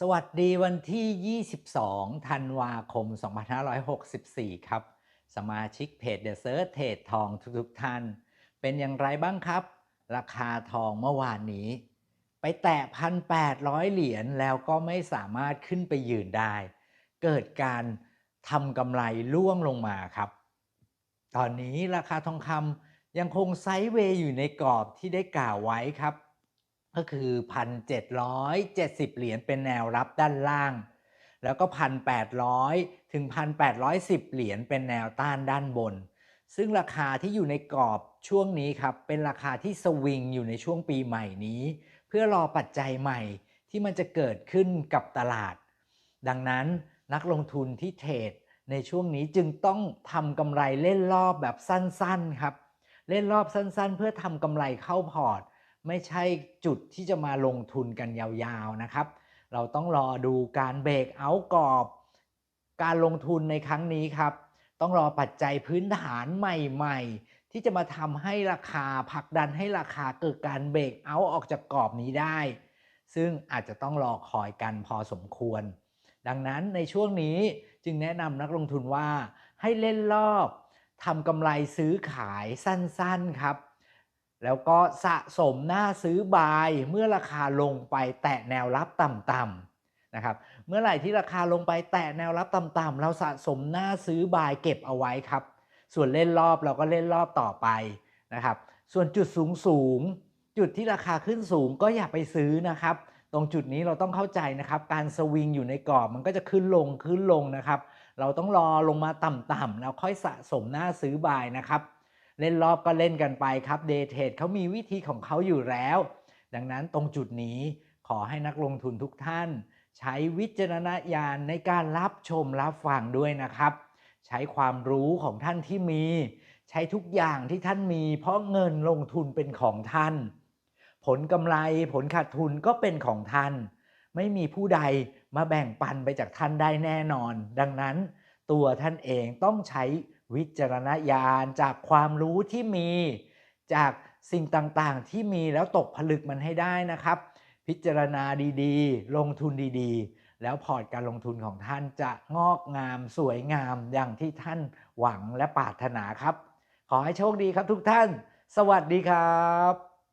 สวัสดีวันที่ 22 ธันวาคม 2564 ครับ สมาชิกเพจ The Search เทรดทองทุกๆท่าน เป็นอย่างไรบ้างครับ ราคาทองเมื่อวานนี้ ไปแตะ 1,800 เหรียญแล้วก็ไม่สามารถขึ้นไปยืนได้ เกิดการทำกำไรล่วงลงมาครับ ตอนนี้ราคาทองคำยังคงไซด์เวย์อยู่ในกรอบที่ได้กล่าวไว้ครับ ก็คือ 1,770 เหรียญเป็นแนวรับด้านล่าง แล้วก็ 1,800 ถึง 1,810 เหรียญเป็นแนวต้านด้านบน ซึ่งราคาที่อยู่ในกรอบช่วงนี้ครับ เป็นราคาที่สวิงอยู่ในช่วงปีใหม่นี้ เพื่อรอปัจจัยใหม่ที่มันจะเกิดขึ้นกับตลาด ดังนั้นนักลงทุนที่เทรดในช่วงนี้จึงต้องทำกำไรเล่นรอบแบบสั้นๆครับ เล่นรอบสั้นๆ เพื่อทำกำไรเข้าพอร์ต ไม่ใช่จุดที่จะมาลงทุนกันยาวๆนะครับ เราต้องรอดูการเบรกเอากรอบ การลงทุนในครั้งนี้ครับ ต้องรอปัจจัยพื้นฐานใหม่ ๆ ที่จะมาทำให้ราคาผลักดันให้ราคาเกิดการเบรกเอาออกจากกรอบนี้ได้ ซึ่งอาจจะต้องรอคอยกันพอสมควร ดังนั้นในช่วงนี้จึงแนะนำนักลงทุนว่าให้เล่นรอบทำกำไรซื้อขายสั้นๆครับ แล้วก็สะสมหน้าซื้อบายเมื่อราคาลงไปแตะแนวรับต่ำๆนะครับเมื่อไหร่ที่ราคาลงไปแตะแนวรับต่ำๆเราสะสมหน้าซื้อบายเก็บเอาไว้ครับ ส่วนเล่นรอบเราก็เล่นรอบต่อไปนะครับส่วนจุดสูงสูงจุดที่ราคาขึ้นสูงก็อย่าไปซื้อนะครับ ตรงจุดนี้เราต้องเข้าใจนะครับ การสวิงอยู่ในกรอบมันก็จะขึ้นลงขึ้นลงนะครับ เราต้องรอลงมาต่ำๆแล้วค่อยสะสมหน้าซื้อบายนะครับ เล่นรอบก็เล่นกันไปครับเดเทรดเขามีวิธีของเขาอยู่แล้ว ดังนั้นตรงจุดนี้ขอให้นักลงทุนทุกท่าน ใช้วิจารณญาณในการรับชมรับฟังด้วยนะครับ ใช้ความรู้ของท่านที่มี ใช้ทุกอย่างที่ท่านมี เพราะเงินลงทุนเป็นของท่าน ผลกำไรผลขาดทุนก็เป็นของท่าน ไม่มีผู้ใดมาแบ่งปันไปจากท่านได้แน่นอน ดังนั้นตัวท่านเองต้องใช้ วิจารณญาณจากความรู้ที่มีจากสิ่งต่างๆ ที่มีแล้วตกผลึกมันให้ได้นะครับ พิจารณาดีๆ ลงทุนดีๆ แล้วพอร์ตการลงทุนของท่านจะงอกงามสวยงามอย่างที่ท่านหวังและปรารถนาครับ ขอให้โชคดีครับทุกท่าน สวัสดีครับ